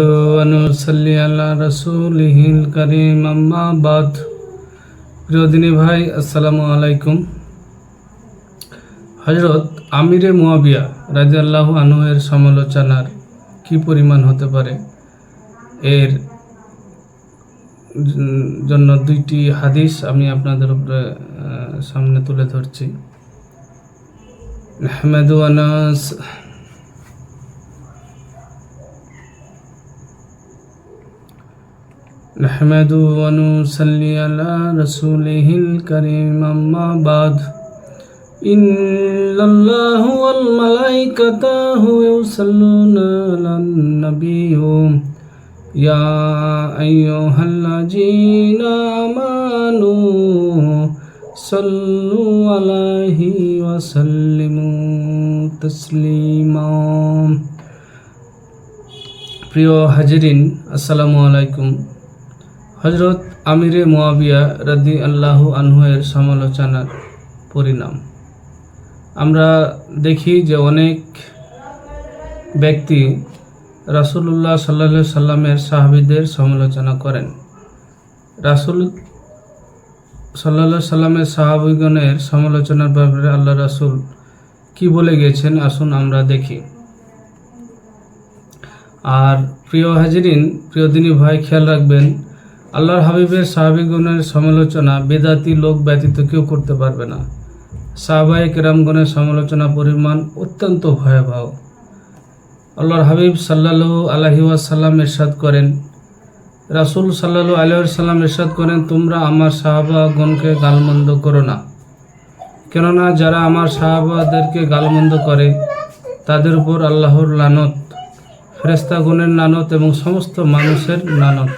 ونصلي على رسوله الكريم أما بعد প্রিয় দিনী ভাই আসসালামু আলাইকুম হজরত আমিরে মুয়াবিয়া রাজি আল্লাহ আনহের সমালোচনার কি পরিমাণ হতে পারে এর জ- জন্য দুইটি হাদিস আমি আপনাদের উপরে আহ, সামনে তুলে ধরছি আহমেদ আনাস نحمد ونصلي على رسوله الكريم أما بعد إن الله والملائكة يصلون على النبي يا أيها الذين آمنوا صلوا عليه وسلموا تسليما প্রিয় হাজিরিন আসসালামু আলাইকুম হজরত আমিরে মোয়াবিয়া রাদি আল্লাহ আনহুয়ের সমালোচনার পরিণাম। আমরা দেখি যে অনেক ব্যক্তি রাসূলুল্লাহ সাল্লাহ সাল্লামের সাহাবিদের সমালোচনা করেন। রাসূল সাল্লাহ সাল্লামের সাহাবিগণের সমালোচনার ব্যাপারে আল্লাহ রাসূল কি বলে গেছেন আসুন আমরা দেখি। আর প্রিয় হাজিরিন, প্রিয় দিনী ভাই, খেয়াল রাখবেন আল্লাহর হাবিবের সাহাবিগণের সমালোচনা বেদাতি লোক ব্যতীত কেউ করতে পারবে না। সাহাবাই কেরামগণের সমালোচনা পরিমাণ অত্যন্ত ভয়াবহ। আল্লাহর হাবিব সাল্লাল্লাহু আলহি ওয়াসাল্লাম এরশাদ করেন, রাসূল সাল্লাল্লাহু আলাইহি সাল্লাম এরশাদ করেন, তোমরা আমার সাহাবাগণকে গালমন্দ করো না। কেননা যারা আমার সাহাবাদেরকে গালমন্দ করে, তাদের উপর আল্লাহর লানত ফেরেস্তাগণের নানত এবং সমস্ত মানুষের নানত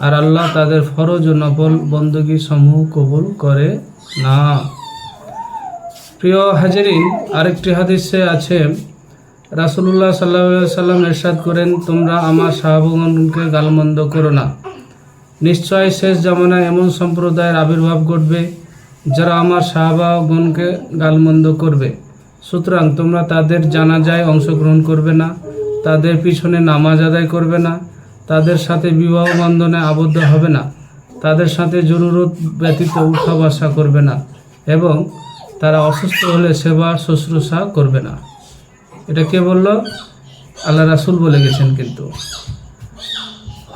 আর আল্লাহ তাদের ফরজ ও নফল বন্দগী সমূহ কবুল করে না। প্রিয় হাজারিন, আরেকটি হাদিসে আছে, রাসূলুল্লাহ সাল্লাহ সাল্লাম এরশাদ করেন, তোমরা আমার সাহাবগণকে গালমন্দ করো না। নিশ্চয় শেষ জামানায় এমন সম্প্রদায়ের আবির্ভাব ঘটবে যারা আমার সাহাবাগণকে গালমন্দ করবে। সুতরাং তোমরা তাদের জানাজায় অংশগ্রহণ করবে না, তাদের পিছনে নামাজ আদায় করবে না তাদের সাথে বিবাহ বন্ধনে আবদ্ধ হবে না। তাদের সাথে জরুরত ব্যতীত উঠা বসা করবে না এবং তারা অসুস্থ হলে সেবা শুশ্রূষা করবে না। এটা কে বলল? আল্লাহ রাসুল বলে গেছেন কিন্তু।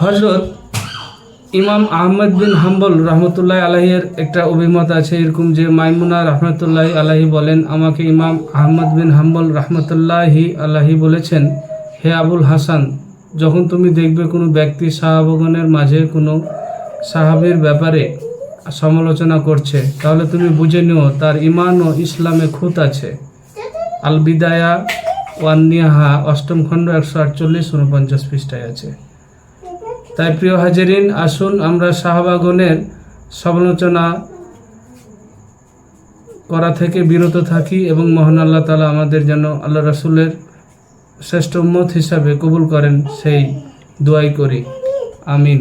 হজরত ইমাম আহমদ বিন হাম্বল রহমতুল্লাহ আলাহির একটা অভিমত আছে এরকম যে মাইমুনা রহমতুল্লাহ আলাহি বলেন, আমাকে ইমাম আহমদ বিন হাম্বল রহমতুল্লাহি আলাহি বলেছেন, হে আবুল হাসান যখন তুমি দেখবে কোনো ব্যক্তি সাহাবগণের মাঝে কোনো সাহাবির ব্যাপারে সমালোচনা করছে, তাহলে তুমি বুঝে নিও তার ইমান ও ইসলামে খুঁত আছে। আল বিদায়া ওয়ান নিয়াহা অষ্টম খণ্ড একশো আটচল্লিশ উনপঞ্চাশ পৃষ্ঠায় আছে। তাই প্রিয় হাজারিন, আসুন আমরা সাহাবাগণের সমালোচনা করা থেকে বিরত থাকি এবং মহান আল্লাহ তালা আমাদের যেন আল্লাহ রাসূলের শ্রেষ্ঠ উম্মত হিসাবে কবুল করেন সেই দোয়াই করি। আমিন।